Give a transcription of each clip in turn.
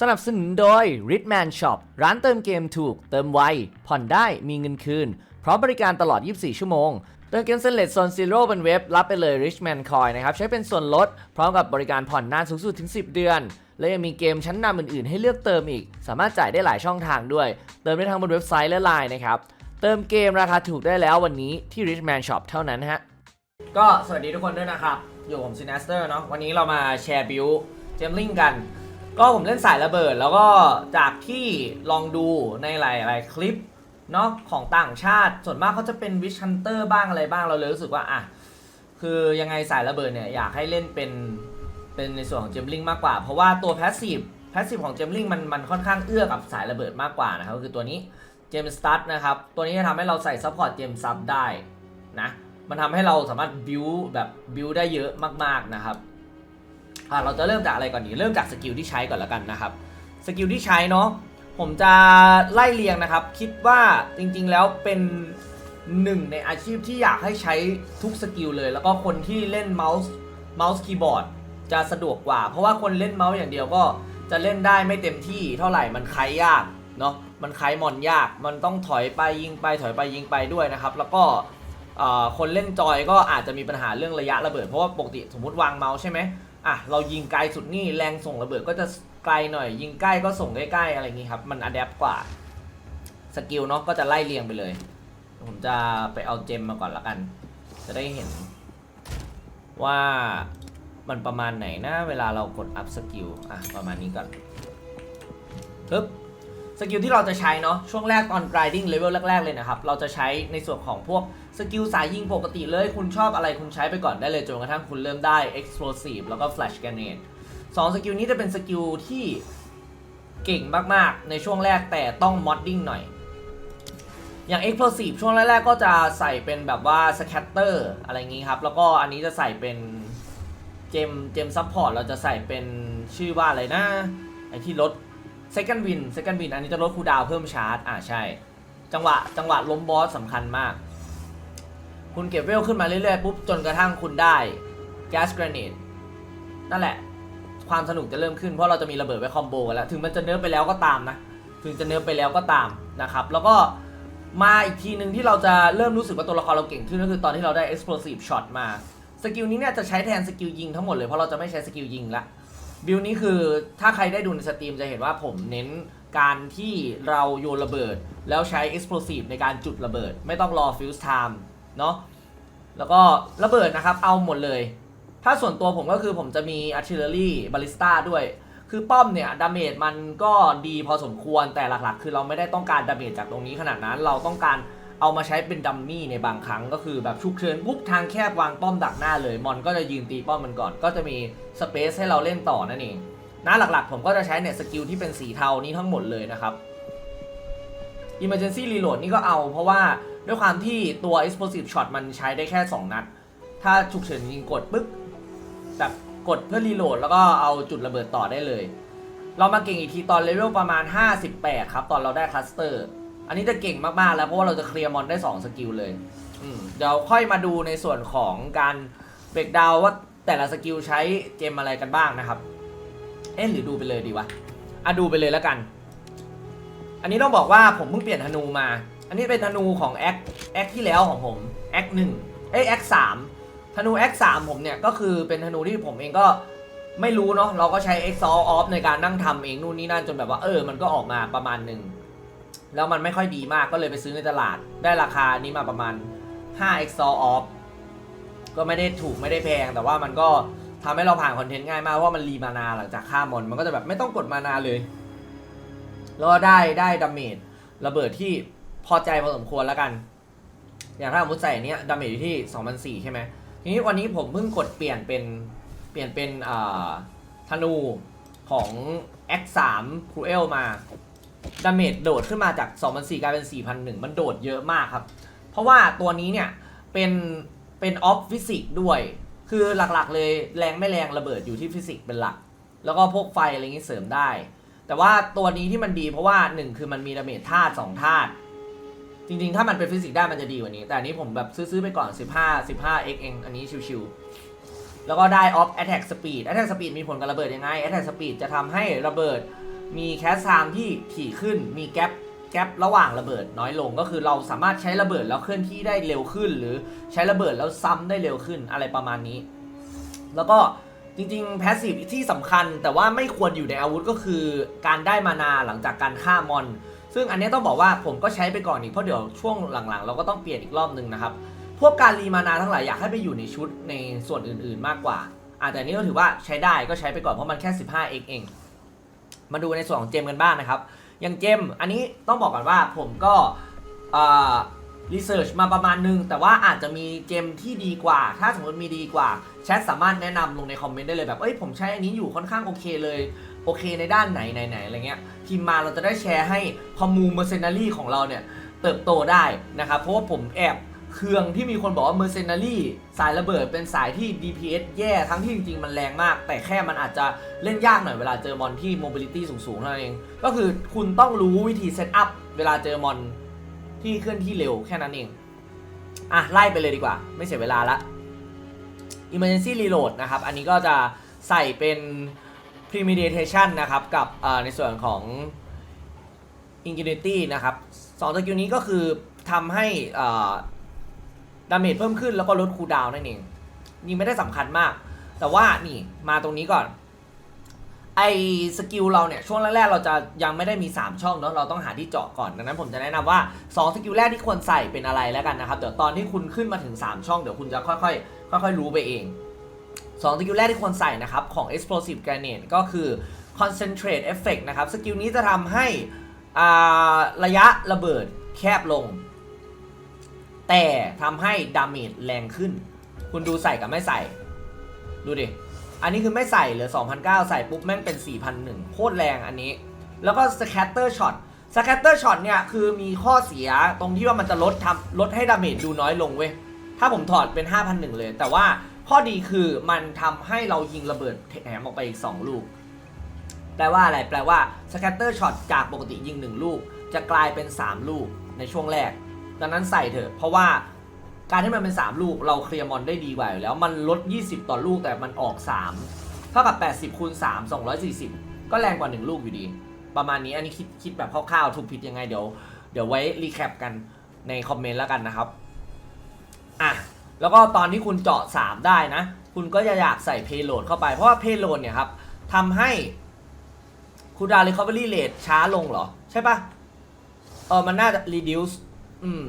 สนับสนุนโดย Ritman Shop ร้านเติมเกมถูก เติมไว ผ่อนได้มีเงินคืน พร้อมบริการตลอด 24 ชั่วโมง เติมเกมเซนเลตโซนซีโร่บนเว็บ รับไปเลย Richman Coin นะครับ ใช้เป็นส่วนลด พร้อมกับบริการผ่อนนานสูงสุดถึง 10 เดือน และยังมีเกมชั้นนำอื่นๆ ให้เลือกเติมอีก สามารถจ่ายได้หลายช่องทางด้วย เติมได้ทั้งบนเว็บไซต์และไลน์นะครับเติมเกมราคาถูกได้แล้ววันนี้ที่ Richman Shop เท่านั้นฮะก็สวัสดีทุกคนด้วยนะครับอยู่ผมซินาสเตอร์เนาะวันนี้เรามาแชร์บิวเจมลิงกัน ก็ผมเล่นสายระเบิดแล้วก็จากที่ลองดูในหลาย ๆ คลิปเนาะของต่างชาติ ส่วนมากเขาจะเป็นวิชันเตอร์บ้างอะไรบ้างเราเลยรู้สึกว่าอะคือยังไงสายระเบิดเนี่ยอยากให้เล่นเป็นเป็นในส่วนของเจมลิงมากกว่า เพราะว่าตัวแพสซีฟแพสซีฟของเจมลิงมันมันค่อนข้างเอื้อกับสายระเบิดมากกว่านะครับก็คือตัวนี้เจมสตัดนะครับตัวนี้จะทำให้เราใส่ซัพพอร์ตเจมซับได้นะมันทำให้เราสามารถบิวแบบบิวได้เยอะมาก ๆ นะครับ อะเราจะเริ่มจากอะไรก่อนดีเริ่มจากสกิลที่ใช้ก่อนแล้วกันนะครับสกิลที่ใช้เนาะผมจะไล่เรียงนะครับ คิดว่าจริงๆแล้วเป็นหนึ่งในอาชีพที่อยากให้ใช้ทุกสกิลเลย แล้วก็คนที่เล่นเมาส์เมาส์คีย์บอร์ดจะสะดวกกว่า เพราะว่าคนเล่นเมาส์อย่างเดียวก็จะเล่นได้ไม่เต็มที่เท่าไหร่มันคล้ายยากเนาะมันคล้ายมอนยาก มันต้องถอยไปยิงไปถอยไปยิงไปด้วยนะครับ แล้วก็คนเล่นจอยก็อาจจะมีปัญหาเรื่องระยะระเบิด เพราะว่าปกติสมมติวางเมาส์ใช่ไหม อะเรายิงไกลสุดนี่แรงส่งระเบิดก็จะไกลหน่อย ยิงใกล้ก็ส่งใกล้ๆอะไรอย่างงี้ครับ มันอัดแอปกว่าสกิลเนาะก็จะไล่เรียงไปเลย ผมจะไปเอาเจมมาก่อนละกัน จะได้เห็น ว่ามันประมาณไหนนะ เวลาเรากดอัพสกิลอะประมาณนี้ก่อนปึ๊บ กิลที่เราจะใช้เนาะช่วงแรกตอน grinding level แรก ๆ เลยนะครับ เราจะใช้ในส่วนของพวกสกิลสายยิงปกติเลย คุณชอบอะไรคุณใช้ไปก่อนได้เลยจนกระทั่งคุณเริ่มได้ explosive แล้วก็ flash grenade สองสกิลนี้จะเป็นสกิลที่เก่งมากๆ ในช่วงแรกแต่ต้อง modding หน่อย อย่าง explosive ช่วงแรกๆก็จะใส่เป็นแบบว่า scatter อะไรอย่างงี้ครับ แล้วก็อันนี้จะใส่เป็นเจมเจมซัพพอร์ตเราจะใส่เป็นชื่อว่าอะไรนะไอที่ลด second win second win อันนี้จะลดคูดาวเพิ่มชาร์จ อ่าใช่ จังหวะจังหวะล้มบอสสำคัญมาก คุณเก็บเวลขึ้นมาเรื่อยๆปุ๊บจนกระทั่งคุณได้ gas grenade นั่นแหละ ความสนุกจะเริ่มขึ้นเพราะเราจะมีระเบิดไว้คอมโบกันแล้ว ถึงมันจะเนิร์ฟไปแล้วก็ตามนะ ถึงจะเนิร์ฟไปแล้วก็ตามนะครับ แล้วก็มาอีกทีหนึ่งที่เราจะเริ่มรู้สึกว่าตัวละครเราเก่งขึ้นก็คือตอนที่เราได้ explosive shot มา สกิลนี้เนี่ยจะใช้แทนสกิลยิงทั้งหมดเลยเพราะเราจะไม่ใช้สกิลยิงละ บิลนี้คือถ้าใครได้ดูในสตรีมจะเห็นว่าผมเน้นการที่เราโยนระเบิด แล้วใช้ explosive ในการจุดระเบิด ไม่ต้องรอ fuse time เนาะแล้วก็ระเบิดนะครับ เอาหมดเลย ถ้าส่วนตัวผมก็คือผมจะมี artillery ballista ด้วย คือป้อมเนี่ยดาเมจมันก็ดีพอสมควรแต่หลักๆ คือเราไม่ได้ต้องการดาเมจจากตรงนี้ขนาดนั้นเราต้องการ เอามาใช้เป็นดัมมี่ในบางครั้งก็คือแบบฉุกเฉินปุ๊บทางแคบวางป้อมดักหน้าเลย มอนก็จะยืนตีป้อมมันก่อน ก็จะมีสเปซให้เราเล่นต่อนั่นเองนะหลักๆ ผมก็จะใช้เนี่ยสกิลที่เป็นสีเทานี้ทั้งหมดเลยนะครับ Emergency Reload นี่ก็เอาเพราะว่าด้วยความที่ตัว Explosive Shot มันใช้ได้แค่ 2 นัด ถ้าฉุกเฉินยิงกดปึ๊บแบบกดเพื่อรีโหลดแล้วก็เอาจุดระเบิดต่อได้เลย เรามาเก่งอีกทีตอนเลเวลประมาณ 58 ครับ ตอนเราได้คลัสเตอร์ อันนี้จะเก่งมากๆแล้วเพราะว่าเราจะเคลียร์มอนได้ 2 สกิลเลย อืมเดี๋ยวค่อยมาดูในส่วนของการเบรกดาวว่าแต่ละสกิลใช้เจมอะไรกันบ้างนะครับ เอ๊ะหรือดูไปเลยดีวะ อะดูไปเลยแล้วกัน อันนี้ต้องบอกว่าผมเพิ่งเปลี่ยนธนูมา อันนี้เป็นธนูของแอคแอคที่แล้วของผมแอคหนึ่งเอ้ยแอคสามธนูแอคสามผมเนี่ยก็คือเป็นธนูที่ผมเองก็ไม่รู้เนาะเราก็ใช้ exhaust off ในการนั่งทำเองนู่นนี่นั่นจนแบบว่าเออมันก็ออกมาประมาณหนึ่ง แล้วมันไม่ค่อยดีมากก็เลยไปซื้อในตลาด ได้ราคานี้มาประมาณ 5x off ก็ไม่ได้ถูกไม่ได้แพง แต่ว่ามันก็ทำให้เราผ่านคอนเทนต์ง่ายมากเพราะมันรีมานาหลังจากฆ่ามอน มันก็จะแบบไม่ต้องกดมานาเลย แล้วก็ได้ได้ดาเมจระเบิดที่พอใจพอสมควรแล้วกัน อย่างถ้าสมมติใส่อันเนี้ยดาเมจอยู่ที่ 2004 ใช่ไหมทีนี้วันนี้ผมเพิ่งกดเปลี่ยนเป็นเปลี่ยนเป็นอ่าธนูของ X3 Cruel มา ดาเมจโดดขึ้นมาจาก2004กลายเป็น4,001 มันโดดเยอะมากครับ เพราะว่าตัวนี้เนี่ย เป็น เป็นออฟฟิสิกด้วย คือหลักๆเลยแรงไม่แรงระเบิดอยู่ที่ฟิสิกเป็นหลัก แล้วก็พวกไฟอะไรอย่างนี้เสริมได้ แต่ว่าตัวนี้ที่มันดีเพราะว่า 1 คือมันมีดาเมจธาตุ2ธาตุจริงๆ ถ้ามันเป็นฟิสิกได้มันจะดีกว่านี้ แต่อันนี้ผมแบบซื้อๆไปก่อน 15 15x เองอันนี้ชิวๆแล้วก็ได้ off attack speed attack speed มีผลกับระเบิดยังไง attack speed จะทำให้ระเบิด มีแคสไทม์ที่ถี่ขึ้น มีแกลบแกลบระหว่างระเบิดน้อยลง ก็คือเราสามารถใช้ระเบิดแล้วเคลื่อนที่ได้เร็วขึ้น หรือใช้ระเบิดแล้วซ้ำได้เร็วขึ้นอะไรประมาณนี้ แล้วก็จริงๆแพสซีฟที่สำคัญแต่ว่าไม่ควรอยู่ในอาวุธก็คือการได้มานาหลังจากการฆ่ามอน ซึ่งอันนี้ต้องบอกว่าผมก็ใช้ไปก่อนอีกเพราะเดี๋ยวช่วงหลังๆ เราก็ต้องเปลี่ยนอีกรอบนึงนะครับ พวกการรีมานาทั้งหลายอยากให้ไปอยู่ในชุดในส่วนอื่นๆมากกว่าอะแต่นนี้ก็ถือว่าใช้ได้ก็ใช้ไปก่อนเพราะมันแค่ 15 x เอง มาดูในส่วนของเจมกันบ้างนะครับ อย่างเจมอันนี้ต้องบอกก่อนว่าผมก็รีเสิร์ชมาประมาณนึง แต่ว่าอาจจะมีเจมที่ดีกว่า ถ้าสมมติมีดีกว่าแชทสามารถแนะนำลงในคอมเมนต์ได้เลยแบบ เอ้ยผมใช้อันนี้อยู่ค่อนข้างโอเคเลยโอเคในด้านไหนไหนไหนอะไรเงี้ยพิมพ์มาเราจะได้แชร์ให้คอมมูเมอร์เซนารีของเราเนี่ยเติบโตได้นะครับเพราะว่าผมแอบ เคืองที่มีคนบอกว่าเมอร์เซนารีสายระเบิดเป็นสายที่ DPS แย่ทั้งที่จริงๆ มันแรงมาก แต่แค่มันอาจจะเล่นยากหน่อยเวลาเจอมอนที่ mobility สูงๆเท่านั้นเอง ก็คือคุณต้องรู้วิธีเซตอัพเวลาเจอมอนที่เคลื่อนที่เร็วแค่นั้นเอง อะ ไล่ไปเลยดีกว่า ไม่เสียเวลาละ emergency reload นะครับ อันนี้ก็จะใส่เป็น premeditation นะครับกับในส่วนของ Ingenuity นะครับสองสกิลนี้ก็คือทำให้ ดาเมจเพิ่มขึ้นแล้วก็ลดคูลดาวน์นั่นเอง นี่ไม่ได้สำคัญมาก แต่ว่านี่มาตรงนี้ก่อน ไอสกิลเราเนี่ย ช่วงแรกๆเราจะยังไม่ได้มี 3 ช่องเนาะเราต้องหาที่เจาะก่อน ดังนั้นผมจะแนะนำว่า 2 สกิลแรกที่ควรใส่เป็นอะไรแล้วกันนะครับ เดี๋ยวตอนที่คุณขึ้นมาถึง 3 ช่องเดี๋ยวคุณจะค่อยๆค่อยๆรู้ไปเอง2สกิลแรกที่ควรใส่นะครับของ explosive grenade ก็คือ concentrate effect นะครับ สกิลนี้จะทำให้ระยะระเบิดแคบลง แต่ทำให้ดาเมจแรงขึ้น คุณดูใส่กับไม่ใส่ ดูดิ อันนี้คือไม่ใส่เหลือ2,009ใส่ปุ๊บแม่งเป็น 4,001โคตรแรงอันนี้ แล้วก็ scatter shot scatter shot เนี่ยคือมีข้อเสียตรงที่ว่ามันจะลดทำลดให้ดาเมจดูน้อยลงเว้ย ถ้าผมถอดเป็น 5,001 เลย แต่ว่าข้อดีคือมันทำให้เรายิงระเบิดแถมออกไปอีก 2 ลูก แปลว่าอะไร แปลว่า scatter shot จากปกติยิง 1 ลูก จะกลายเป็น 3 ลูกในช่วงแรก ดังนั้นใส่เถอะ เพราะว่าการที่มันเป็น 3 ลูกเราเคลียร์มอนได้ดีกว่าอยู่แล้วมันลด 20 ต่อลูกแต่มันออก 3 เท่ากับ 80คูณ3 240 ก็แรงกว่า 1 ลูกอยู่ดี ประมาณนี้อันนี้คิดคิดแบบคร่าวๆถูกผิดยังไงเดี๋ยว เดี๋ยวไว้รีแคปกันในคอมเมนต์แล้วกันนะครับอะแล้วก็ตอนที่คุณเจาะ 3 ได้นะ คุณก็จะอยากใส่ payload เข้าไป เพราะว่า payload เนี่ยครับทำให้คูดาว recovery rate ช้าลงเหรอ ใช่ปะเออมันน่าจะ reduce อืม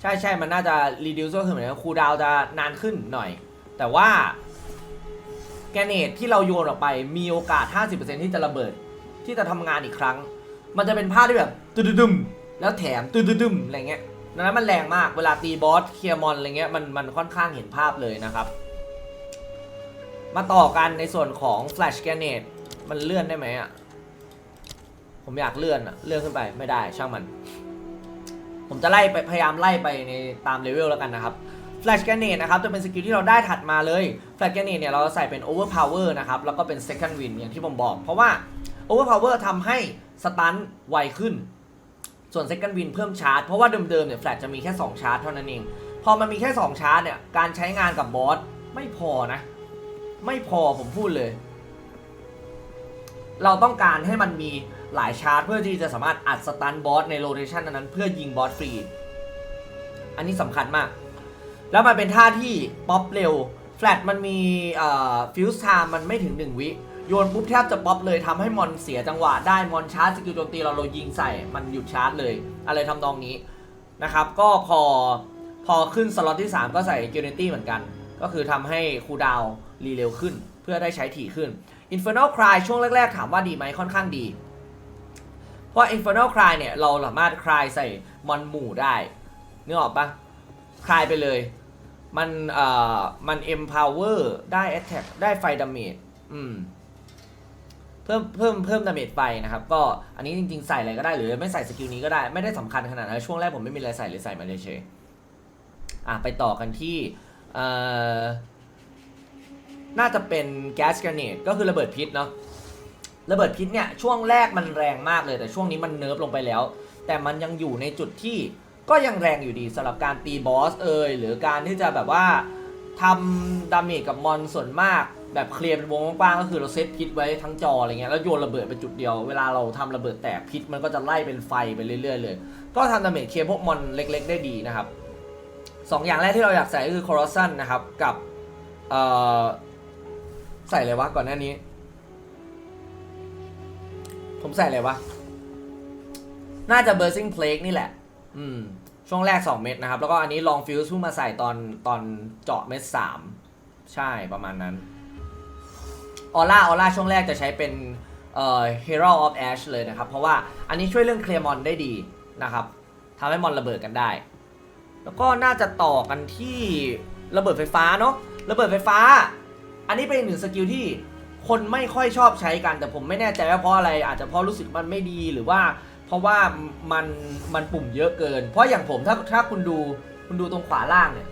ใช่ใช่มันน่าจะ reduce ก็คือเหมือนคูดาวจะนานขึ้นหน่อย แต่ว่า แกเนตที่เราโยนออกไปมีโอกาส 50%ที่จะระเบิด ที่จะทำงานอีกครั้ง มันจะเป็นภาพที่แบบตึดดึมแล้วแถมตึดดึมอะไรเงี้ยดังนั้นมันแรงมากเวลาตีบอสเคลียร์มอนอะไรเงี้ยมันมันค่อนข้างเห็นภาพเลยนะครับ มาต่อกันในส่วนของ Flash Grenade มันเลื่อนได้ไหมอะ ผมอยากเลื่อนอะ เลื่อนขึ้นไปไม่ได้ช่างมัน ผมจะไล่ไปพยายามไล่ไปในตามเลเวลแล้วกันนะครับ Flash Grenade นะครับจะเป็นสกิลที่เราได้ถัดมาเลย Flash Grenade เนี่ยเราจะใส่เป็น Overpower นะครับแล้วก็เป็น Second Win อย่างที่ผมบอก เพราะว่า Overpower ทำให้สตันไวขึ้น ส่วน Second Win เพิ่มชาร์จ เพราะว่าเดิมๆเนี่ย Flash จะมีแค่ 2 ชาร์จเท่านั้นเอง พอมันมีแค่ 2 ชาร์จเนี่ยการใช้งานกับบอสไม่พอนะ ไม่พอผมพูดเลย เราต้องการให้มันมี หลายชาร์จเพื่อที่จะสามารถอัดสตันบอสในโลเคชันนั้นเพื่อยิงบอสฟรี อันนี้สำคัญมาก แล้วมันเป็นท่าที่ป๊อปเร็ว แฟลตมันมีฟิวส์ไทม์มันไม่ถึง 1 วิ โยนปุ๊บแทบจะป๊อปเลยทำให้มอนเสียจังหวะได้มอนชาร์จสกิลโจมตีเราเรายิงใส่มันหยุดชาร์จเลย อะไรทำนองนี้นะครับ ก็พอพอขึ้นสล็อตที่ 3 ก็ใส่เก n เนตี้เหมือนกัน ก็คือทำให้คูดาวรีเร็วขึ้น เพื่อได้ใช้ถี่ขึ้น Infernal Cry ช่วงแรก ๆ ถามว่าดีไหมค่อนข้างดี เพราะ Infernal Cry เนี่ย เราสามารถคลายใส่มอนหมู่ได้นึกออกปะคลายไปเลย มันเอ่อมัน empower ได้ attack ได้ไฟดาเมจอืมเพิ่มเพิ่มเพิ่มดาเมจไฟนะครับ ก็อันนี้จริงๆใส่อะไรก็ได้หรือไม่ใส่สกิลนี้ก็ได้ไม่ได้สำคัญขนาดนั้นช่วงแรกผมไม่มีอะไรใส่เลยใส่มาเฉยๆอะไปต่อกันที่เอ่อน่าจะเป็นแก๊สกรเนตก็คือระเบิดพิษเนาะ ระเบิดพิษเนี่ยช่วงแรกมันแรงมากเลยแต่ช่วงนี้มันเนิร์ฟลงไปแล้ว แต่มันยังอยู่ในจุดที่ก็ยังแรงอยู่ดีสำหรับการตีบอสเอ่ยหรือการที่จะแบบว่าทำดาเมจกับมอนส่วนมากแบบเคลียร์เป็นวงกว้างก็คือเราเซตพิษไว้ทั้งจออะไรเงี้ยแล้วโยนระเบิดไปจุดเดียว เวลาเราทำระเบิดแตกพิษมันก็จะไล่เป็นไฟไปเรื่อยๆเลย ก็ทำดาเมจเคลียร์พวกมอนเล็ก ๆ ได้ดีนะครับสองอย่างแรกที่เราอยากใส่ก็คือคอร์ซันนะครับกับเอ่อใส่อะไรวะก่อนหน้านี้ ผมใส่อะไรวะ น่าจะ Bursting Plague นี่แหละ อืม ช่วงแรก 2 เม็ดนะครับ แล้วก็อันนี้ลองฟิวส์เพิ่งมาใส่ตอนตอนเจาะเม็ด3ใช่ประมาณนั้น ออร่า ออร่า ช่วงแรกจะใช้เป็นเอ่อ Hero of Ash เลยนะครับ เพราะว่าอันนี้ช่วยเรื่องเคลียร์มอนได้ดีนะครับทำให้มอนระเบิดกันได้ แล้วก็น่าจะต่อกันที่ระเบิดไฟฟ้าเนาะระเบิดไฟฟ้า อันนี้เป็นหนึ่งสกิลที่ คนไม่ค่อยชอบใช้กัน แต่ผมไม่แน่ใจว่าเพราะอะไร อาจจะเพราะรู้สึกมันไม่ดีหรือว่า เพราะว่ามันมันปุ่มเยอะเกิน เพราะอย่างผมถ้าถ้าคุณดูคุณดูตรงขวาล่างเนี่ย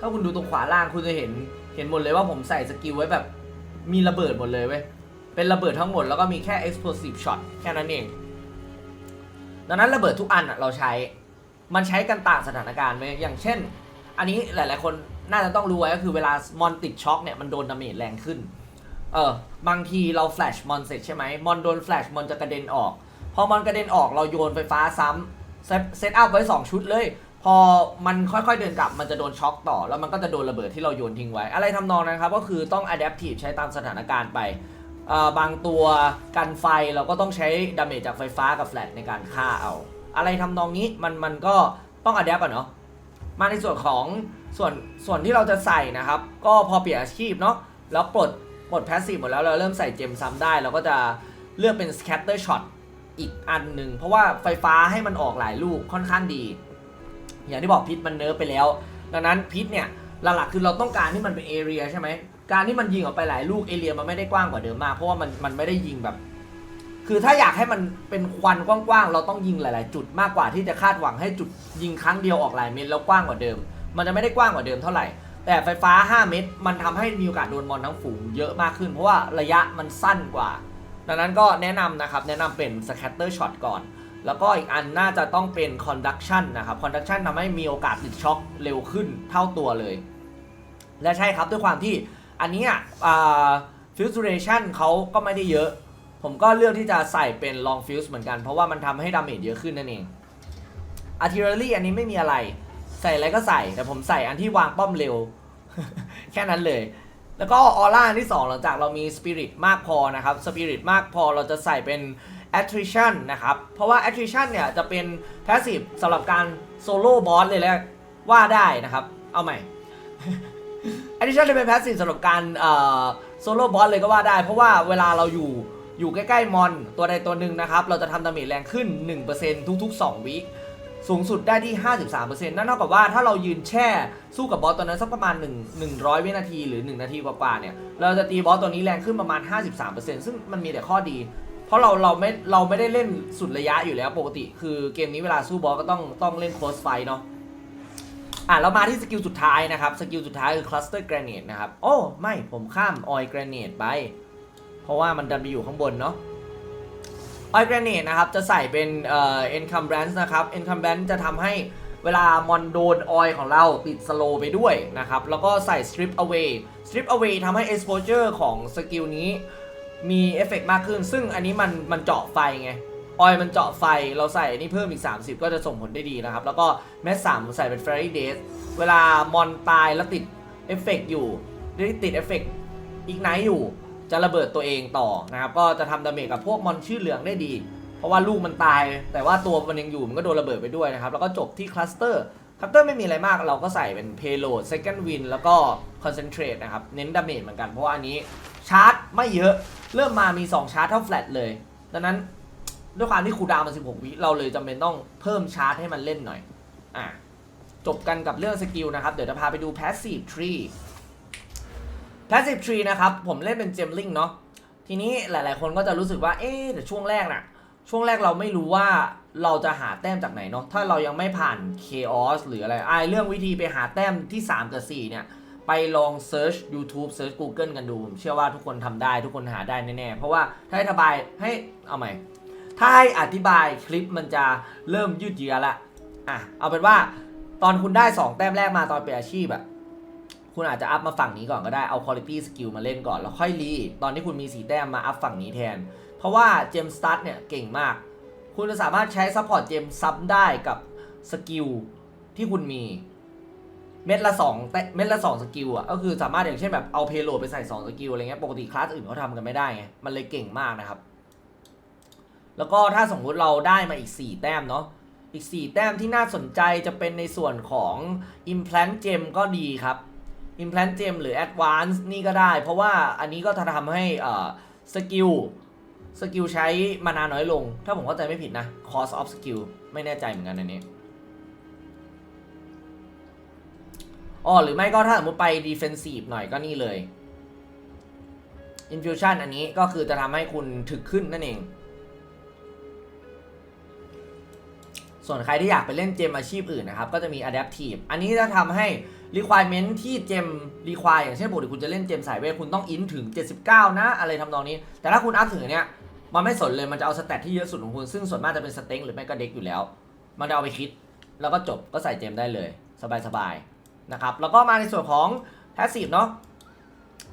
ถ้าคุณดูตรงขวาล่างคุณจะเห็นเห็นหมดเลยว่าผมใส่สกิลไว้แบบมีระเบิดหมดเลยเว้ยเป็นระเบิดทั้งหมดแล้วก็มีแค่ explosive shot แค่นั้นเอง ดังนั้นระเบิดทุกอันเราใช้ มันใช้กันต่างสถานการณ์ไหมอย่างเช่น อันนี้หลาย ๆ คนน่าจะต้องรู้ไว้ก็คือเวลามอนติดช็อคเนี่ยมันโดนดาเมจแรงขึ้น เออบางทีเราแฟลชมอนเสร็จใช่ไหมมอนโดนแฟลชมอนจะกระเด็นออก พอมอนกระเด็นออกเราโยนไฟฟ้าซ้ำเซตเซตอัพไว้ 2 ชุดเลย พอมันค่อยๆเดินกลับมันจะโดนช็อคต่อ แล้วมันก็จะโดนระเบิดที่เราโยนทิ้งไว้ อะไรทำนองนั้นครับ ก็คือต้อง adaptive ใช้ตามสถานการณ์ไปบางตัวกันไฟเราก็ต้องใช้ดาเมจจากไฟฟ้ากับแฟลชในการฆ่าเอา อะไรทำนองนี้มันมันก็ต้อง adapt อะเนาะมาในส่วนของส่วนส่วนที่เราจะใส่นะครับ ก็พอเปลี่ยนอาชีพเนาะแล้วปลด ปลดแพสซีฟหมดแล้วเราเริ่มใส่เจมซ้ำได้ เราก็จะเลือกเป็น scatter shot อีกอันหนึ่ง เพราะว่าไฟฟ้าให้มันออกหลายลูกค่อนข้างดี อย่างที่บอกพิษมันเนิร์ฟไปแล้ว ดังนั้นพิษเนี่ยหลักๆคือเราต้องการที่มันเป็นเอเรียใช่ไหมการที่มันยิงออกไปหลายลูกเอเรียมันไม่ได้กว้างกว่าเดิมมาก เพราะว่ามันมันไม่ได้ยิงแบบ คือถ้าอยากให้มันเป็นควันกว้างๆเราต้องยิงหลาย ๆ จุดมากกว่าที่จะคาดหวังให้จุดยิงครั้งเดียวออกหลายเม็ดแล้วกว้างกว่าเดิม มันจะไม่ได้กว้างกว่าเดิมเท่าไหร่ แต่ไฟฟ้า 5 เม็ดมันทำให้มีโอกาสโดนมอนทั้งฝูงเยอะมากขึ้น เพราะว่าระยะมันสั้นกว่า ดังนั้นก็แนะนำนะครับ แนะนำเป็น scatter shot ก่อน แล้วก็อีกอันน่าจะต้องเป็น conduction นะครับ conduction ทำให้มีโอกาสติดช็อคเร็วขึ้นเท่าตัวเลย และใช่ครับด้วยความที่อันนี้อ่า fuse duration เขาก็ไม่ได้เยอะ ผมก็เลือกที่จะใส่เป็น long fuse เหมือนกัน เพราะว่ามันทำให้ดาเมจเยอะขึ้นนั่นเอง artillery อันนี้ไม่มีอะไร ใส่อะไรก็ใส่แต่ผมใส่อันที่วางป้อมเร็ว แค่นั้นเลย แล้วก็ออร่าอันที่ 2 หลังจากเรามี spirit มากพอนะครับ spirit มากพอเราจะใส่เป็น attrition นะครับ เพราะว่า attrition เนี่ยจะเป็น passive สำหรับการ solo boss เลยแล้วว่าได้นะครับ เอาใหม่ attrition จะเป็น passive สำหรับการเอ่อ solo boss เลยก็ว่าได้ เพราะว่าเวลาเราอยู่อยู่ใกล้ ๆ มอนตัวใดตัวหนึ่งนะครับ เราจะทำดาเมจแรงขึ้น 1%ทุก ๆ 2 วิ สูงสุดได้ที่ 53%นั่นเท่ากับว่าถ้าเรายืนแช่สู้กับบอสตัวนั้นสักประมาณ 1 100 วินาทีหรือ 1 นาทีกว่าๆเนี่ย เราจะตีบอสตัวนี้แรงขึ้นประมาณ 53%ซึ่งมันมีแต่ข้อดี เพราะเราเราไม่เราไม่ได้เล่นสุดระยะอยู่แล้วปกติ คือเกมนี้เวลาสู้บอสก็ต้องต้องเล่นโคสไฟเนาะอะเรามาที่สกิลสุดท้ายนะครับ สกิลสุดท้ายคือ cluster grenade นะครับ โอ้ ไม่ผมข้าม oil grenade ไป เพราะว่ามันดันไปอยู่ข้างบนเนาะ ออยเกรเนตนะครับจะใส่เป็นเอ่อ encumbrance นะครับ encumbrance จะทำให้เวลามอนโดนออยของเราติดสโลไปด้วยนะครับ แล้วก็ใส่ strip away strip away ทำให้ exposure ของสกิลนี้มีเอฟเฟกต์มากขึ้น ซึ่งอันนี้มันมันเจาะไฟไง ออยมันเจาะไฟ เราใส่อันนี้เพิ่มอีก 30 ก็จะส่งผลได้ดีนะครับ แล้วก็แมสสามใส่เป็น fairy days เวลามอนตายแล้วติดเอฟเฟกต์อยู่หรือติดเอฟเฟกต์อีกไนอยู่ จะระเบิดตัวเองต่อนะครับก็จะทำดาเมจกับพวกมอนชื่อเหลืองได้ดี เพราะว่าลูกมันตาย แต่ว่าตัวมันยังอยู่มันก็โดนระเบิดไปด้วยนะครับแล้วก็จบที่คลัสเตอร์คลัสเตอร์ไม่มีอะไรมากเราก็ใส่เป็น payload second win แล้วก็ concentrate นะครับเน้นดาเมจเหมือนกันเพราะว่าอันนี้ชาร์จไม่เยอะเริ่มมามี 2 ชาร์จเท่า flat เลยดังนั้นด้วยความที่คูดาวมัน 16 วิเราเลยจำเป็นต้องเพิ่มชาร์จให้มันเล่นหน่อยอะจบกันกับเรื่องสกิลนะครับ เดี๋ยวจะพาไปดู passive tree passive tree นะครับ ผมเล่นเป็น gemmling เนาะทีนี้หลายๆ คนก็จะรู้สึกว่าเอ๊ะแต่ช่วงแรกน่ะช่วงแรกเราไม่รู้ว่าเราจะหาแต้มจากไหนเนาะถ้าเรายังไม่ผ่าน chaos หรืออะไรไอเรื่องวิธีไปหาแต้มที่ 3 กับ 4 เนี่ย ไปลอง search YouTube search Google กันดู ผมเชื่อว่าทุกคนทำได้ทุกคนหาได้แน่ๆ เพราะว่าถ้าให้อธิบายให้เอาใหม่ ถ้าให้อธิบายคลิปมันจะเริ่มยืดเยื้อละอะเอาเป็นว่าตอนคุณได้ 2 แต้มแรกมาตอนเป็นอาชีพอะ คุณอาจจะอัพมาฝั่งนี้ก่อนก็ได้เอา quality skill มาเล่นก่อน แล้วค่อยรีตอนที่คุณมีสีแต้มมาอัพฝั่งนี้แทน เพราะว่าเจมสตั t เนี่ยเก่งมาก คุณจะสามารถใช้ซัพพอร์ตเจมซับได้กับสกิลที่คุณมีเม็ดละ2แต่เม็ดละ2สกิลอะก็คือสามารถอย่างเช่นแบบเอาเพโลไปใส่ 2 สกิลอะไรเงี้ยปกติคลาสอื่นเขาทำกันไม่ได้ไงมันเลยเก่งมากนะครับ แล้วก็ถ้าสมมุติเราได้มาอีก 4 แต้มเนาะอีก 4 แต้มที่น่าสนใจจะเป็นในส่วนของ Implant Gem ก็ดีครับ Implant Gem หรือ Advance นี่ก็ได้ เพราะว่าอันนี้ก็จะทำให้สกิลสกิลใช้มานาน้อยลง ถ้าผมเข้าใจไม่ผิดนะ Cost of Skill ไม่แน่ใจเหมือนกันอันนี้อ๋อหรือไม่ก็ถ้าสมมติไป Defensive หน่อยก็นี่เลย Infusion อันนี้ก็คือจะทำให้คุณถึกขึ้นนั่นเอง ส่วนใครที่อยากไปเล่นเจมอาชีพอื่นนะครับ ก็จะมี Adaptive อันนี้จะทำให้ requirement ที่เจม require อย่างเช่นปกติคุณจะเล่นเจมสายเวทคุณต้องอินถึง 79 นะ อะไรทำนองนี้ แต่ถ้าคุณอัพถึงอันเนี้ยมันไม่สนเลยมันจะเอาสเตตที่เยอะสุดของคุณซึ่งส่วนมากจะเป็นสเต็งหรือไม่ก็เด็กอยู่แล้ว มันจะเอาไปคิด แล้วก็จบก็ใส่เจมได้เลย สบายๆนะครับแล้วก็มาในส่วนของ passive เนาะ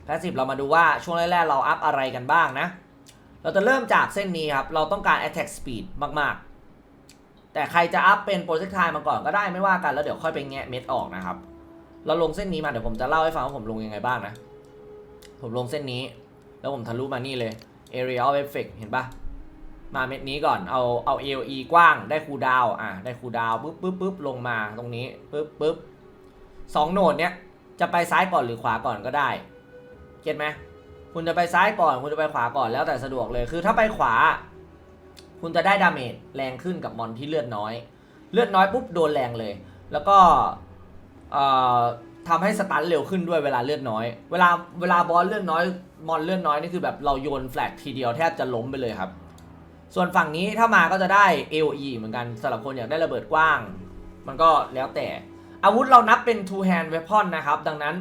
passive เรามาดูว่าช่วงแรกๆเราอัพอะไรกันบ้างนะ เราจะเริ่มจากเส้นนี้ครับ เราต้องการ attack speed มากๆ แต่ใครจะอัพเป็น projectile มาก่อนก็ได้ไม่ว่ากันแล้วเดี๋ยวค่อยไปแงะเม็ดออกนะครับ เราลงเส้นนี้มาเดี๋ยวผมจะเล่าให้ฟังว่าผมลงยังไงบ้างนะ ผมลงเส้นนี้ แล้วผมทะลุมานี่เลย area of effect เห็นปะมาเม็ดนี้ก่อน เอาเอา AOE กว้างได้คูดาวอะได้คูดาวปุ๊บปุ๊บปุ๊บลงมาตรงนี้ปุ๊บปุ๊บสองโหนดเนี้ยจะไปซ้ายก่อนหรือขวาก่อนก็ได้ เก็ตไหมคุณจะไปซ้ายก่อนคุณจะไปขวาก่อนแล้วแต่สะดวกเลยคือถ้าไปขวา คุณจะได้ดาเมจแรงขึ้นกับมอนที่เลือดน้อย เลือดน้อยปุ๊บโดนแรงเลย แล้วก็ เอ่อทำให้สตันเร็วขึ้นด้วยเวลาเลือดน้อย เวลาเวลาบอสเลือดน้อย มอนเลือดน้อยนี่คือแบบเราโยนแฟลกทีเดียวแทบจะล้มไปเลยครับ ส่วนฝั่งนี้ถ้ามาก็จะได้ AOE เหมือนกันสำหรับคนอยากได้ระเบิดกว้าง มันก็แล้วแต่ อาวุธเรานับเป็น two hand weapon นะครับ ดังนั้น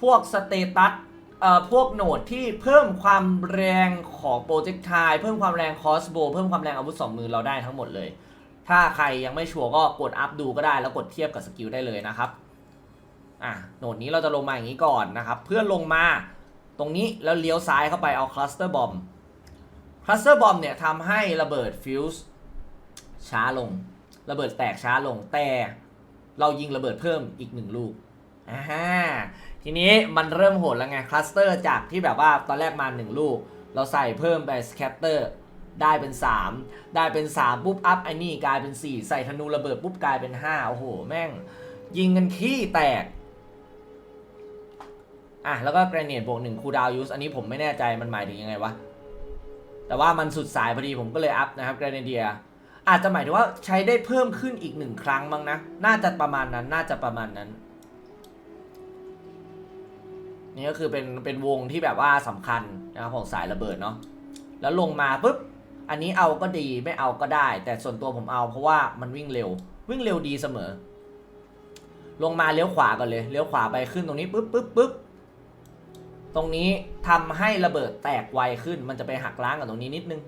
พวกสเตตัสเอ่อพวกโหนดที่เพิ่มความแรงของโปรเจกต์ไทเพิ่มความแรงคอสโบเพิ่มความแรงอาวุธสองมือเราได้ทั้งหมดเลย ถ้าใครยังไม่ชัวร์ก็กดอัพดูก็ได้แล้วกดเทียบกับสกิลได้เลยนะครับ อะโหนดนี้เราจะลงมาอย่างนี้ก่อนนะครับ เพื่อลงมาตรงนี้แล้วเลี้ยวซ้ายเข้าไปเอาคลัสเตอร์บอมคลัสเตอร์บอมเนี่ยทำให้ระเบิดฟิวส์ช้าลง ระเบิดแตกช้าลงแต่เรายิงระเบิดเพิ่มอีกหนึ่งลูกอ่าทีนี้มันเริ่มโหดแล้วไงคลัสเตอร์จากที่แบบว่าตอนแรกมา 1 ลูก เราใส่เพิ่มไปสแคตเตอร์ได้เป็น 3 ได้เป็น 3 ปุ๊บอัพไอ้นี่กลายเป็น 4 ใส่ธนูระเบิดปุ๊บกลายเป็น 5 โอ้โห แม่ง ยิงกันขี้แตก อะแล้วก็ g r รเน e บวกหนึ่งคูดาวยูสอันนี้ผมไม่แน่ใจมันหมายถึงยังไงวะ แต่ว่ามันสุดสายพอดีผมก็เลยอัพนะครับ g r ร n เ d ียอาจจะหมายถึงว่าใช้ได้เพิ่มขึ้นอีกหนึ่งครั้งมั้งนะ น่าจะประมาณนั้น น่าจะประมาณนั้น นี่ก็คือเป็นเป็นวงที่แบบว่าสำคัญนะครับของสายระเบิดเนาะ แล้วลงมาปุ๊บ อันนี้เอาก็ดีไม่เอาก็ได้ แต่ส่วนตัวผมเอาเพราะว่ามันวิ่งเร็ว วิ่งเร็วดีเสมอ ลงมาเลี้ยวขวาก่อนเลย เลี้ยวขวาไปขึ้นตรงนี้ปุ๊บปุ๊บปุ๊บ ตรงนี้ทำให้ระเบิดแตกไวขึ้น มันจะไปหักล้างกับตรงนี้นิดนึง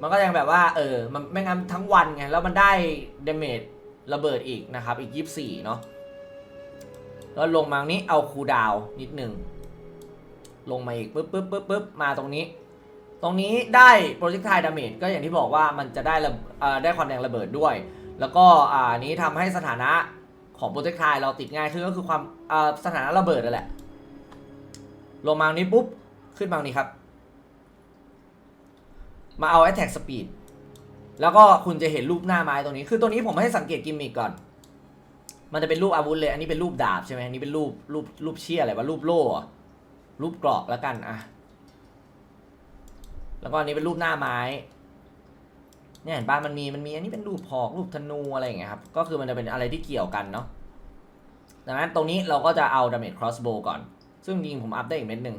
มันก็ยังแบบว่า เออ มันไม่งั้นทั้งวันไง แล้วมันได้เดเมจระเบิดอีกนะครับ อีก24เนาะ แล้วลงมาตรงนี้เอาคูดาวนิดหนึ่งลงมาอีกปุ๊บปุ๊บปุ๊บปุ๊บมาตรงนี้ ตรงนี้ได้โปรเจกต์ไทดาเมจก็อย่างที่บอกว่ามันจะได้ระได้ความแรงระเบิดด้วย แล้วก็อ่านี้ทำให้สถานะของโปรเจกต์ไทเราติดง่ายขึ้นก็คือความอ่าสถานะระเบิดนั่นแหละ ลงมาตรงนี้ปุ๊บ ขึ้นมาตรงนี้ครับ มาเอา attack speed แล้วก็คุณจะเห็นรูปหน้าไม้ตรงนี้ คือตัวนี้ผมให้สังเกตกิมมิกก่อน มันจะเป็นรูปอาวุธเลย อันนี้เป็นรูปดาบใช่ไหมอันนี้เป็นรูปรูปรูปเชี่ยอะไรวะ รูปโล่ รูปเกราะแล้วกันอะ แล้วก็อันนี้เป็นรูปหน้าไม้ เนี่ยเห็นป่ะมันมีมันมีอันนี้เป็นรูปหอกรูปธนูอะไรอย่างเงี้ยครับ ก็คือมันจะเป็นอะไรที่เกี่ยวกันเนาะ ดังนั้นตรงนี้เราก็จะเอา damage crossbow ก่อน ซึ่งยิงผมอัพได้อีกเม็ดหนึ่ง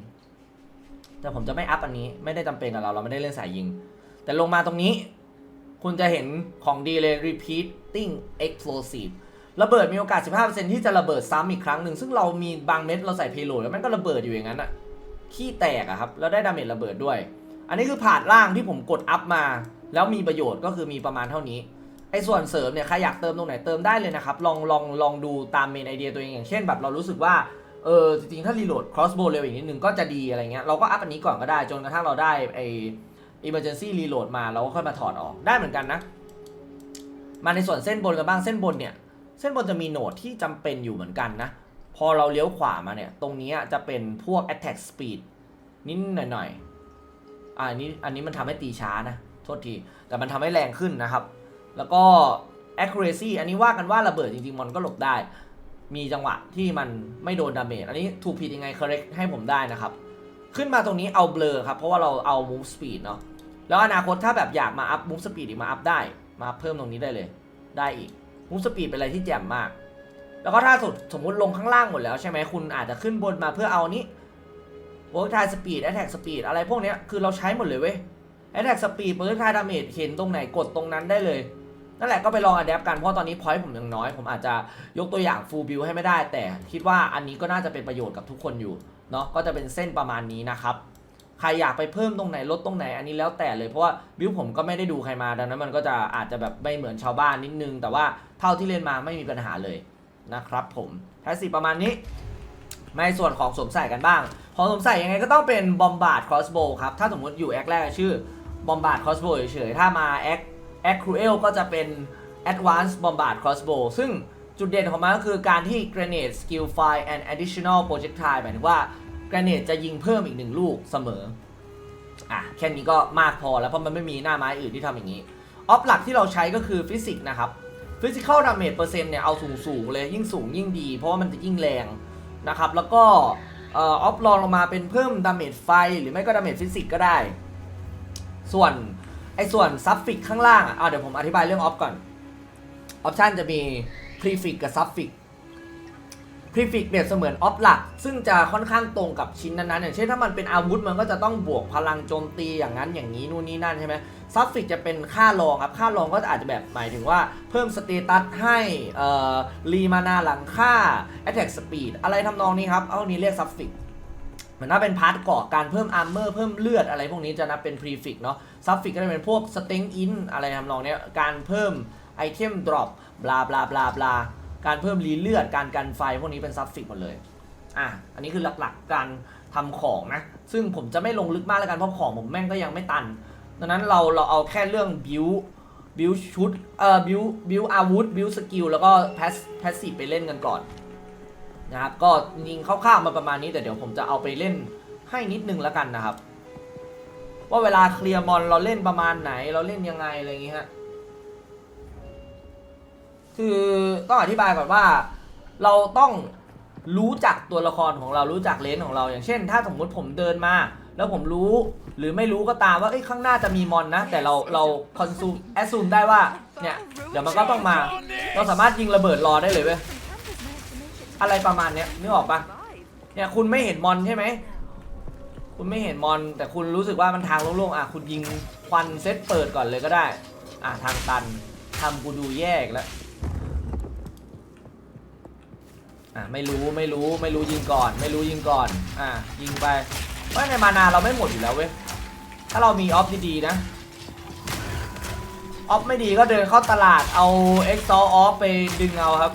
แต่ผมจะไม่อัพอันนี้ไม่ได้จำเป็นกับเราเราไม่ได้เล่นสายยิง แต่ลงมาตรงนี้ คุณจะเห็นของดีเลย repeating explosive ระเบิดมีโอกาส 15%ที่จะระเบิดซ้ำอีกครั้งหนึ่งซึ่งเรามีบางเม็ดเราใส่เพโลดแล้วมันก็ระเบิดอยู่อย่างนั้นอะขี้แตกอะครับแล้วได้ดาเมจระเบิดด้วย อันนี้คือผ่านล่างที่ผมกดอัพมา แล้วมีประโยชน์ก็คือมีประมาณเท่านี้ไอ้ส่วนเสริมเนี่ยใครอยากเติมตรงไหนเติมได้เลยนะครับลองลองลองดูตามเมนไอเดียตัวเองอย่างเช่นแบบเรารู้สึกว่า เออจริงๆ ถ้ารีโหลด crossbow เร็วอีกนิดนึงก็จะดีอะไรเงี้ยเราก็อัพอันนี้ก่อนก็ได้ จนกระทั่งเราได้ไอ emergency reload มาเราก็ค่อยมาถอดออกได้เหมือนกันนะ มาในส่วนเส้นบนกันบ้างเส้นบนเนี่ย เส้นบนจะมีโหนดที่จำเป็นอยู่เหมือนกันนะ พอเราเลี้ยวขวามาเนี่ย ตรงนี้จะเป็นพวก attack speed นิดหน่อยๆอ่าอันนี้อันนี้มันทำให้ตีช้านะโทษทีแต่มันทำให้แรงขึ้นนะครับ แล้วก็ accuracy อันนี้ว่ากันว่าระเบิดจริงๆมันก็หลบได้ มีจังหวะที่มันไม่โดนดาเมจอันนี้ถูกผิดยังไง correct ให้ผมได้นะครับ ขึ้นมาตรงนี้เอาเบลอครับ เพราะว่าเราเอา move speed เนาะแล้วอนาคตถ้าแบบอยากมาอัพ move speed อีกมาอัพได้ มาเพิ่มตรงนี้ได้เลย ได้อีก move speed เป็นอะไรที่แจ่มมาก แล้วก็ถ้าสุดสมมุติลงข้างล่างหมดแล้วใช่ไหมคุณอาจจะขึ้นบนมาเพื่อเอานี้ work time speed attack speed อะไรพวกนี้คือเราใช้หมดเลยเว้ย attack speed work time damage เห็นตรงไหนกดตรงนั้นได้เลย นั่นแหละก็ไปลองอัดแอปกันเพราะตอนนี้พอยต์ผมยังน้อย ผมอาจจะยกตัวอย่าง full build ให้ไม่ได้ แต่คิดว่าอันนี้ก็น่าจะเป็นประโยชน์กับทุกคนอยู่เนาะก็จะเป็นเส้นประมาณนี้นะครับใครอยากไปเพิ่มตรงไหนลดตรงไหนอันนี้แล้วแต่เลยเพราะว่าบิวผมก็ไม่ได้ดูใครมาดังนั้นมันก็จะอาจจะแบบไม่เหมือนชาวบ้านนิดนึง แต่ว่าเท่าที่เล่นมาไม่มีปัญหาเลยนะครับผมแพสซีประมาณนี้ในส่วนของสวมใส่กันบ้าง ของสวมใส่ยังไงก็ต้องเป็นบอมบาร์ดครอสโบครับ ถ้าสมมติอยู่แอคแรกชื่อบอมบาร์ดครอสโบเฉยๆ ถ้ามาแอค แอคครูเอลก็จะเป็น Advanced Bombard Crossbow ซึ่งจุดเด่นของมันก็คือการที่ Grenade Skill Fire and Additional Projectile หมายถึงว่า Grenade จะยิงเพิ่มอีกหนึ่งลูกเสมอ อะ แค่นี้ก็มากพอแล้วเพราะมันไม่มีหน้าไม้อื่นที่ทำอย่างนี้ ออฟหลักที่เราใช้ก็คือฟิสิกส์นะครับฟิสิก a l ดาเมจเปอร์เซ็นต์เนี่ยเอาสูงสูงเลยยิ่งสูงยิ่งดี เพราะว่ามันจะยิ่งแรงนะครับ แล้วก็ออฟลองลงมาเป็นเพิ่มดาเมจไฟ หรือไม่ก็ดาเมจฟิสิกส์ก็ได้ ส่วน ไอ้ส่วนซับฟิกข้างล่างอะอะเดี๋ยวผมอธิบายเรื่องออฟก่อน ออปชันจะมี prefix กับ suffix prefix เนี่ยเสมือนออฟหลัก ซึ่งจะค่อนข้างตรงกับชิ้นนั้นๆอย่างเช่นถ้ามันเป็นอาวุธมันก็จะต้องบวกพลังโจมตีอย่างนั้นอย่างนี้นู่นนี่นั่นใช่ไหม suffix จะเป็นค่ารองครับ ค่ารองก็อาจจะแบบหมายถึงว่าเพิ่มสเตตัสให้เอ่อรีมานาหลังค่า attack speed อะไรทำนองนี้ครับ เอานี้เรียก suffix มือนถ้าเป็นพาร์ทเกาะการเพิ่มอาร์เมอร์เพิ่มเลือดอะไรพวกนี้จะนับเป็น prefix เนาะ suffix ก็จะเป็นพวก strength in อะไรทำนองเนี้ยการเพิ่มไอเทม drop บลาบลาบลาบลาการเพิ่มรีเลือดการกันไฟพวกนี้เป็น suffix หมดเลยอะอันนี้คือหลักๆการทำของนะ ซึ่งผมจะไม่ลงลึกมากแล้วกันเพราะของผมแม่งก็ยังไม่ตัน ดังนั้นเราเราเอาแค่เรื่อง build build ชุดเอ่อ build build อาวุธ build สกิลแล้วก็ pass passive ไปเล่นกันก่อน นะครับก็จริงคร่าวๆมาประมาณนี้แต่เดี๋ยวผมจะเอาไปเล่นให้นิดนึงแล้วกันนะครับ ว่าเวลาเคลียร์มอนเราเล่นประมาณไหนเราเล่นยังไงอะไรอย่างงี้ฮะคือต้องอธิบายก่อนว่าเราต้องรู้จักตัวละครของเรารู้จักเลนส์ของเรา อย่างเช่น ถ้าสมมุติผมเดินมา แล้วผมรู้หรือไม่รู้ก็ตามว่าเอ้ยข้างหน้าจะมีมอนนะ แต่เราเราคอนซูมแอสซูมได้ว่าเนี่ยเดี๋ยวมันก็ต้องมา เราสามารถยิงระเบิดรอได้เลยเว้ย อะไรประมาณเนี้ยนึกออกปะเนี่ยคุณไม่เห็นมอนใช่ไหม คุณไม่เห็นมอน แต่คุณรู้สึกว่ามันทางโล่งๆอะคุณยิงควันเซตเปิดก่อนเลยก็ได้ อะทางตันทำกูดูแยกแล้วอะไม่รู้ไม่รู้ไม่รู้ยิงก่อน ไม่รู้ยิงก่อน อะยิงไปเพราในมานาเราไม่หมดอยู่แล้วเว้ยถ้าเรามีออฟดีๆนะออฟไม่ดีก็เดินเข้าตลาดเอาเอ็กซ์ซอออฟไปดึงเอาครับ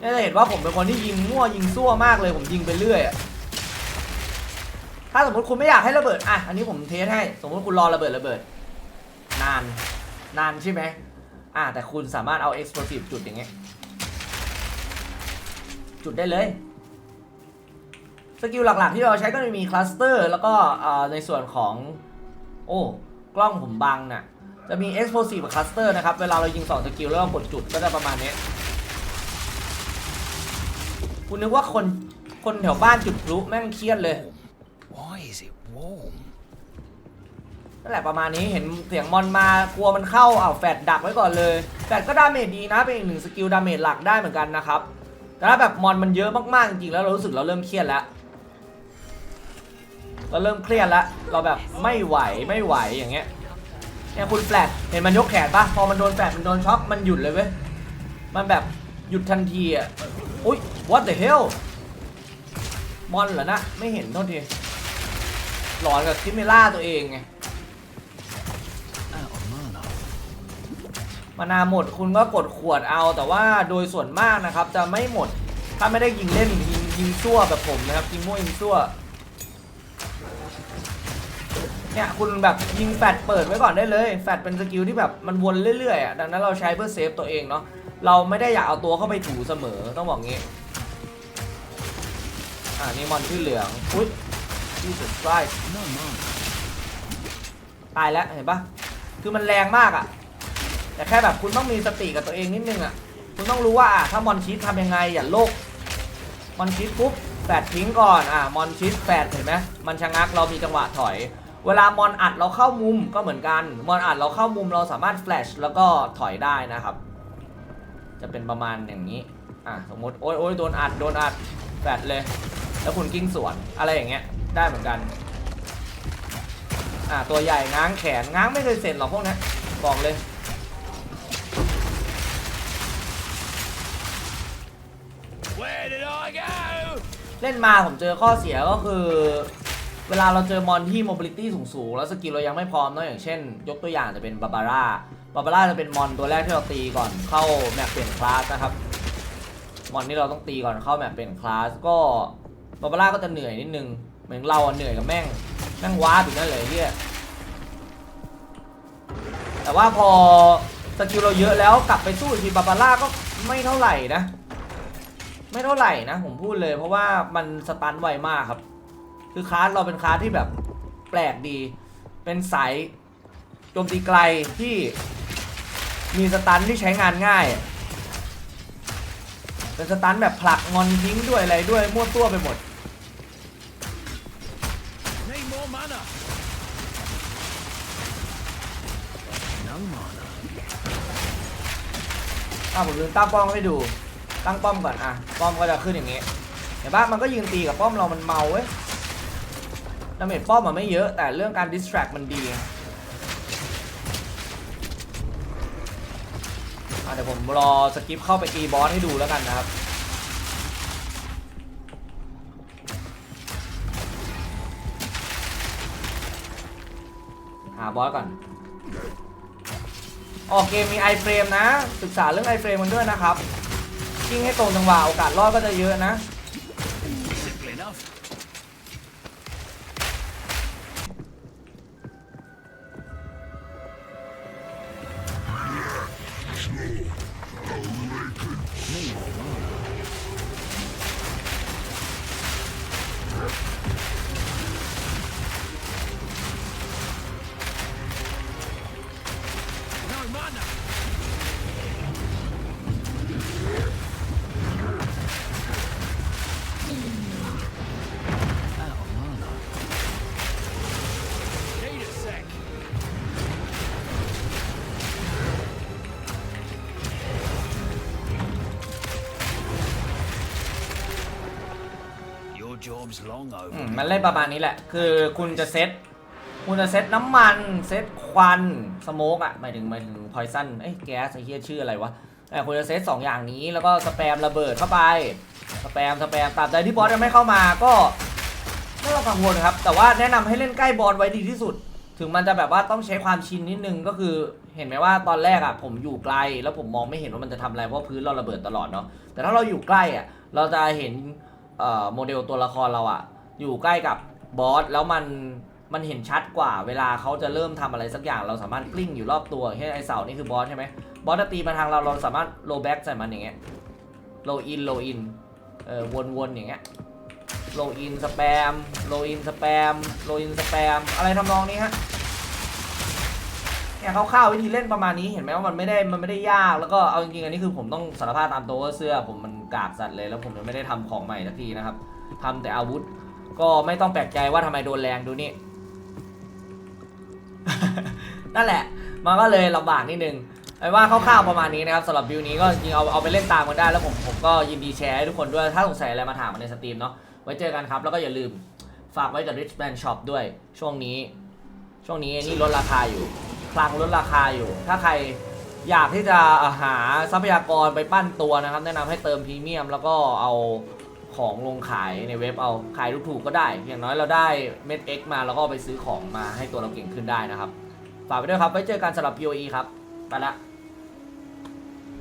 เนี่ยจะเห็นว่าผมเป็นคนที่ยิงมั่วยิงซั่วมากเลยผมยิงไปเรื่อยอะถ้าสมมติคุณไม่อยากให้ระเบิดอะอันนี้ผมเทสให้ สมมติคุณรอระเบิดระเบิด นาน นานใช่ไหมอะแต่คุณสามารถเอา explosive จุดอย่างเงี้ยจุดได้เลยสกิลหลักๆที่เราใช้ก็จะมีคลัสเตอร์แล้วก็อ่อในส่วนของ โอ้กล้องผมบังน่ะจะมี explosive กับคลัสเตอร์นะครับ เวลาเรายิงสองสกิลแล้วเรากดจุดก็จะประมาณนี้ คุณนึกว่าคนคนแถวบ้านจุดพลุแม่งเครียดเลย Why is it warm? นั่นแหละประมาณนี้เห็นเสียงมอนมากลัวมันเข้าอ้าวแฟดดักไว้ก่อนเลยแฟดก็ดาเมจดีนะเป็นอีกหนึ่งสกิลดาเมจหลักได้เหมือนกันนะครับแต่ถ้าแบบมอนมันเยอะมากๆจริงๆแล้วเรารู้สึกเราเริ่มเครียดแล้วเราเริ่มเครียดแล้วเราแบบไม่ไหวไม่ไหวอย่างเงี้ยเนี่ยคุณแฟลชเห็นมันยกแขนปะพอมันโดนแฟลชมันโดนช็อคมันหยุดเลยเว้ยมันแบบ หยุดทันทีอะอุ้ย what the hell มอนเหรอนะ ไม่เห็นโทษทีหลอนกับคิมิล่าตัวเองไงมานาหมดคุณก็กดขวดเอาแต่ว่าโดยส่วนมากนะครับ จะไม่หมดถ้าไม่ได้ยิงเล่นยิงยิงซั่วแบบผมนะครับยิงมั่วยิงซั่วเนี่ยคุณแบบยิงแฟดเปิดไว้ก่อนได้เลย แฟดเป็นสกิลที่แบบมันวนเรื่อยๆอะดังนั้นเราใช้เพื่อเซฟตัวเองเนาะ เราไม่ได้อยากเอาตัวเข้าไปถูเสมอต้องบอกงี้ อ่านี่มอนชื่อเหลือง อุ้ยที่สุดไส้ตายแล้วเห็นปะคือมันแรงมากอะแต่แค่แบบคุณต้องมีสติกับตัวเองนิดนึงอะคุณต้องรู้ว่าอะถ้ามอนชิดทำยังไงอย่าโลกมอนชิดปุ๊บแฟดทิ้งก่อนอะมอนชิดแฟดเห็นไหมมันชะงักเรามีจังหวะถอย เวลามอนอัดเราเข้ามุมก็เหมือนกัน มอนอัดเราเข้ามุมเราสามารถแฟลชแล้วก็ถอยได้นะครับ จะเป็นประมาณอย่างนี้ อะสมมติโอ๊ยโอ๊ยโดนอัดโดนอัดแฟดเลย แล้วคุณกิ้งสวนอะไรอย่างเงี้ยได้เหมือนกัน อ่าตัวใหญ่ง้างแขนง้างไม่เคยเสร็จหรอกพวกเนี้ยบอกเลย Where did I go? เล่นมาผมเจอข้อเสียก็คือ เวลาเราเจอมอนที่โมบิลิตี้สูงๆ แล้วสกิลเรายังไม่พร้อมเนอะอย่างเช่น ยกตัวอย่างจะเป็นบาบาร่า บาบาร่าจะเป็นมอนตัวแรกที่เราตีก่อนเข้าแมปเปลี่ยนคลาสนะครับ มอนที่เราต้องตีก่อนเข้าแมปเปลี่ยนคลาสก็บาบาร่าก็จะเหนื่อยนิดนึง เหมือนเราเหนื่อยกับแม่งแม่งว้าอยู่นั่นเลยเฮียแต่ว่าพอสกิลเราเยอะแล้วกลับไปสู้อีกทีบาบาร่าก็ไม่เท่าไหร่นะ ไม่เท่าไหร่นะ ผมพูดเลยเพราะว่ามันสตันไวมากครับ คือคลาสเราเป็นคลาสที่แบบแปลกดี เป็นสายโจมตีไกลที่ มีสตันที่ใช้งานง่าย เป็นสตันแบบผลักงอนทิ้งด้วยอะไรด้วยมั่วตัวไปหมด Need more mana. No mana. อะผมลืมตั้งป้อมให้ดู ตั้งป้อมก่อนอะ ป้อมก็จะขึ้นอย่างงี้ เห็นปะมันก็ยืนตีกับป้อมเรามันเมาเว้ยดาเมจป้อมมันไม่เยอะ แต่เรื่องการ distract มันดีอะ เดี๋ยวผมรอสกิปเข้าไปตีบอสให้ดูแล้วกันนะครับหาบอสก่อนออกเกมมีไอเฟรมนะ ศึกษาเรื่องไอเฟรมมันด้วยนะครับยิ่งให้ตรงจังหวะโอกาสรอดก็จะเยอะนะ อื over. มมันเล่นประมาณนี้แหละ คือคุณจะเซตคุณจะเซตน้ำมัน เซตควันสโมกอะหมายถึงหมายถึงพอยซันเอ้ยแก๊สไอ้เหี้ยชื่ออะไรวะแต่คุณจะเซตสองอย่างนี้แล้วก็สแปมระเบิดเข้าไปสแปมสแปมตราบใดที่บอสยังไม่เข้ามาก็ไม่ต้องกังวลครับ แต่ว่าแนะนำให้เล่นใกล้บอสไว้ดีที่สุด ถึงมันจะแบบว่าต้องใช้ความชินนิดนึงก็คือเห็นไหมว่าตอนแรกอะผมอยู่ไกล แล้วผมมองไม่เห็นว่ามันจะทำอะไรเพราะพื้นเราระเบิดตลอดเนาะแต่ถ้าเราอยู่ใกล้อะเราจะเห็น เอ่อโมเดลตัวละครเราอะอยู่ใกล้กับบอสแล้วมันมันเห็นชัดกว่าเวลาเขาจะเริ่มทำอะไรสักอย่างเราสามารถกลิ้งอยู่รอบตัวเช่นไอเสานี่คือบอสใช่ไหมบอสจะตีมาทางเราเราสามารถโลแบ็กใส่มันอย่างเงี้ยโลอินโลอินเออวนๆอย่างเงี้ยโลอินสแปมโลอินสแปมโลอินสแปมอะไรทำนองนี้ฮะเนี่ยคร่าวๆวิธีเล่นประมาณนี้เห็นไหมว่ามันไม่ได้มันไม่ได้ยากแล้วก็เอาจริงๆอันนี้คือผมต้องสารภาพตามตัวว่าเสื้อผมมัน กากสัตว์เลยแล้วผมยังไม่ได้ทำของใหม่สักทีนะครับทำแต่อาวุธ ก็ไม่ต้องแปลกใจว่าทำไมโดนแรงดูนี่ นั่นแหละ มันก็เลยลำบากนิดนึงไอ้ว่าคร่าวๆประมาณนี้นะครับสำหรับบิวนี้ก็จริงเอาเอาไปเล่นตามกันได้แล้วผมผมก็ยินดีแชร์ให้ทุกคนด้วย ถ้าสงสัยอะไรมาถามมาในสตรีมเนาะไว้เจอกันครับ แล้วก็อย่าลืมฝากไว้กับ Rich Man Shop ด้วยช่วงนี้ ช่วงนี้นี่ลดราคาอยู่ คลังลดราคาอยู่ ถ้าใคร อยากที่จะหาทรัพยากรไปปั้นตัวนะครับ แนะนำให้เติมพรีเมียมแล้วก็เอาของลงขายในเว็บเอาขายถูกๆก็ได้ อย่างน้อยเราได้เม็ด X มาแล้วก็เอาไปซื้อของมาให้ตัวเราเก่งขึ้นได้นะครับ ฝากไปด้วยครับไว้เจอกันสำหรับ POE ครับ ไปละ